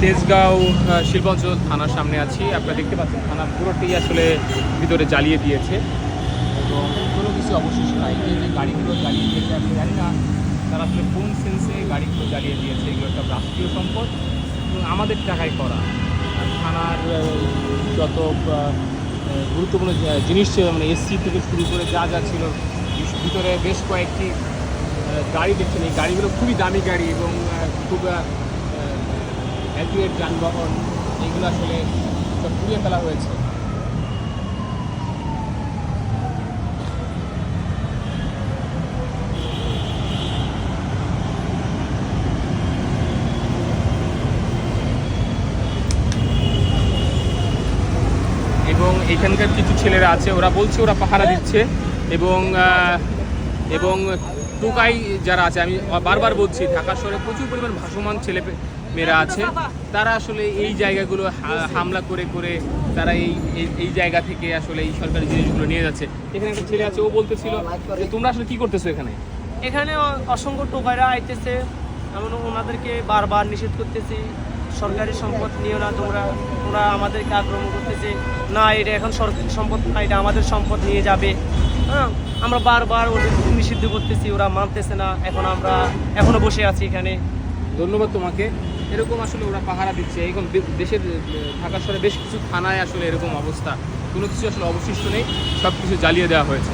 তেজগাঁও শিল্পাঞ্চল থানার সামনে আছি। আপনারা দেখতে পাচ্ছেন থানা পুরোটাই আসলে ভিতরে জ্বালিয়ে দিয়েছে। এবং কোনো কিছু অবশিষ্ট নাই। এই যে গাড়িগুলো জ্বালিয়ে দিয়েছে, আমি জানি না তারা আসলে কোন সেন্সে গাড়িগুলো জ্বালিয়ে দিয়েছে, এগুলো একটা রাষ্ট্রীয় সম্পদ? এবং আমাদের টাকায় করা। থানার যত গুরুত্বপূর্ণ জিনিস ছিল মানে এসসি থেকে শুরু করে যা যা ছিল ভিতরে বেশ কয়েকটি গাড়ি দেখছেন। এই গাড়িগুলো খুবই দামি গাড়ি এবং খুব অ্যাকুরেট যানবাহন, এইগুলো আসলে পুড়িয়ে ফেলা হয়েছে। এবং এখানকার কিছু ছেলেরা আছে, ওরা বলছে ওরা পাহারা দিচ্ছে এবং এবং টোকাই যারা আছে, আমি বারবার বলছি, ঢাকা শহরে প্রচুর পরিমাণ ভাসমান ছেলে মেয়েরা আছে। তারা আসলে এই জায়গাগুলো হামলা করে করে তারা এই, এই- জায়গা থেকে আসলে এই সরকারি জিনিসগুলো নিয়ে যাচ্ছে। এখানে একটা ছেলে আছে, ও বলতেছিল যে, তোমরা আসলে কি করতেছো এখানে? এখানে অসংখ্য টোকাইরা আইতেছে, এমন ওনাদেরকে বারবার নিষেধ করতেছি, সরকারি সম্পদ নিও না তোমরা, ওরা আমাদেরকে আক্রমণ করতেছে। না, এটা এখন সরকারি সম্পদ না, এটা আমাদের সম্পদ নিয়ে যাবে। হ্যাঁ আমরা বারবার ওদের নিষিদ্ধ করতেছি, ওরা মানতেছে না, এখন আমরা এখনও বসে আছি এখানে। ধন্যবাদ তোমাকে। এরকম আসলে ওরা পাহারা দিচ্ছে। এখন দেশের ঢাকা শহরে বেশ কিছু থানায় আসলে এরকম অবস্থা। কোনো কিছু আসলে অবশিষ্ট নেই সব কিছু জ্বালিয়ে দেওয়া হয়েছে।